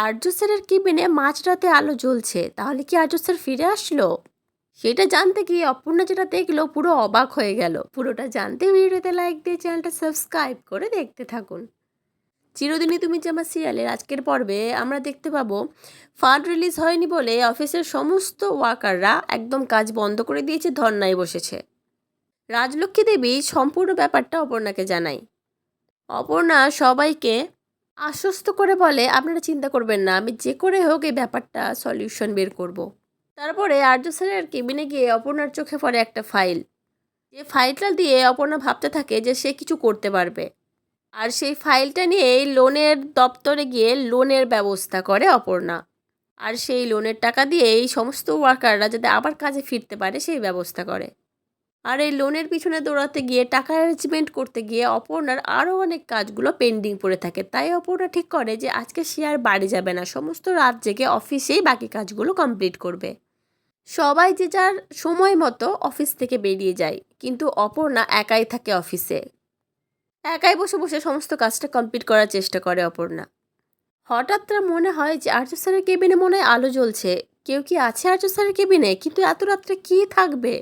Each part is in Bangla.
আর্য স্যারের কেবিনে মাঝরাতে আলো জ্বলছে, তাহলে কি আর্য স্যার ফিরে আসলো? সেটা জানতে গিয়ে অপূর্ণা যেটা দেখল পুরো অবাক হয়ে গেল। পুরোটা জানতে ভিডিওতে লাইক দিয়ে চ্যানেলটা সাবস্ক্রাইব করে দেখতে থাকুন। চিরদিনই তুমি যে আমার সিরিয়ালের আজকের পর্বে, আমরা দেখতে পাবো ফান্ড রিলিজ হয়নি বলে অফিসের সমস্ত ওয়ার্কাররা একদম কাজ বন্ধ করে দিয়েছে, ধর্নায় বসেছে। রাজলক্ষ্মী দেবী সম্পূর্ণ ব্যাপারটা অপর্ণাকে জানায়। অপর্ণা সবাইকে আশ্বস্ত করে বলে, আপনারা চিন্তা করবেন না, আমি যে করে হোক এই ব্যাপারটা সলিউশন বের করব। তারপরে আর্য স্যারের কেবিনে গিয়ে অপর্ণার চোখে পড়ে একটা ফাইল। যে ফাইলটা দিয়ে অপর্ণা ভাবতে থাকে যে সে কিছু করতে পারবে। আর সেই ফাইলটা নিয়ে লোনের দপ্তরে গিয়ে লোনের ব্যবস্থা করে অপর্ণা। আর সেই লোনের টাকা দিয়ে এই সমস্ত ওয়ার্কাররা যাতে আবার কাজে ফিরতে পারে, সেই ব্যবস্থা করে। আর এই লোনের পিছনে দৌড়াতে গিয়ে টাকা অ্যারেঞ্জমেন্ট করতে গিয়ে অপর্ণার আরও অনেক কাজগুলো পেন্ডিং পড়ে থাকে। তাই অপর্ণা ঠিক করে যে আজকে সে আর বাড়ি যাবে না, সমস্ত রাত জেগে অফিসেই বাকি কাজগুলো কমপ্লিট করবে। সবাই যে যার সময় মতো অফিস থেকে বেরিয়ে যায়, কিন্তু অপর্ণা একাই থাকে অফিসে। একাই বসে বসে সমস্ত কাজটা কমপ্লিট করার চেষ্টা করে অপর্ণা। হঠাৎ তার মনে হয় যে আর্য স্যারের কেবিনে মনে হয় আলো জ্বলছে। কেউ কি আছে আর্য স্যারের কেবিনে কিন্তু এত রাত্রে কী থাকবে?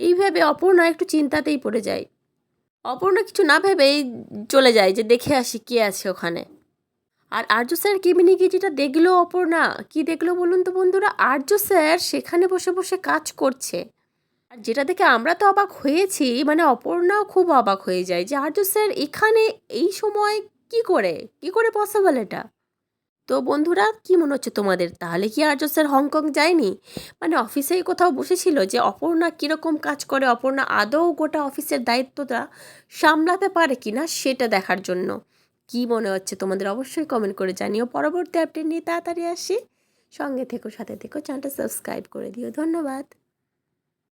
এইভাবে অপর্ণা একটু চিন্তাতেই পড়ে যায়। অপর্ণা কিছু না ভেবেই চলে যায় যে দেখে আসি কে আছে ওখানে। আর আর্য স্যার কেবিনে গিয়ে যেটা দেখল অপর্ণা? কি দেখল বলুন তো বন্ধুরা? আর্য স্যার সেখানে বসে বসে কাজ করছে। আর যেটা দেখে আমরা তো অবাক হয়েছি মানে অপর্ণাও খুব অবাক হয়ে যায় যে আর্য স্যার এখানে এই সময় কি করে? কি করে পসিবল এটা? তো বন্ধুরা, কি মনে হচ্ছে তোমাদের? তাহলে কি আর্য স্যার হংকং যায়নি? মানে অফিসেই কোথাও বসেছিল যে অপর্ণা কীরকম কাজ করে, অপর্ণা আদৌ গোটা অফিসের দায়িত্বটা সামলাতে পারে কি না সেটা দেখার জন্য। কি মনে হচ্ছে তোমাদের? অবশ্যই কমেন্ট করে জানিও। পরবর্তী আপডেট নিয়ে তাড়াতাড়ি আসি। সঙ্গে থেকো, সাথে থেকো চ্যানেলটা সাবস্ক্রাইব করে দিও। ধন্যবাদ।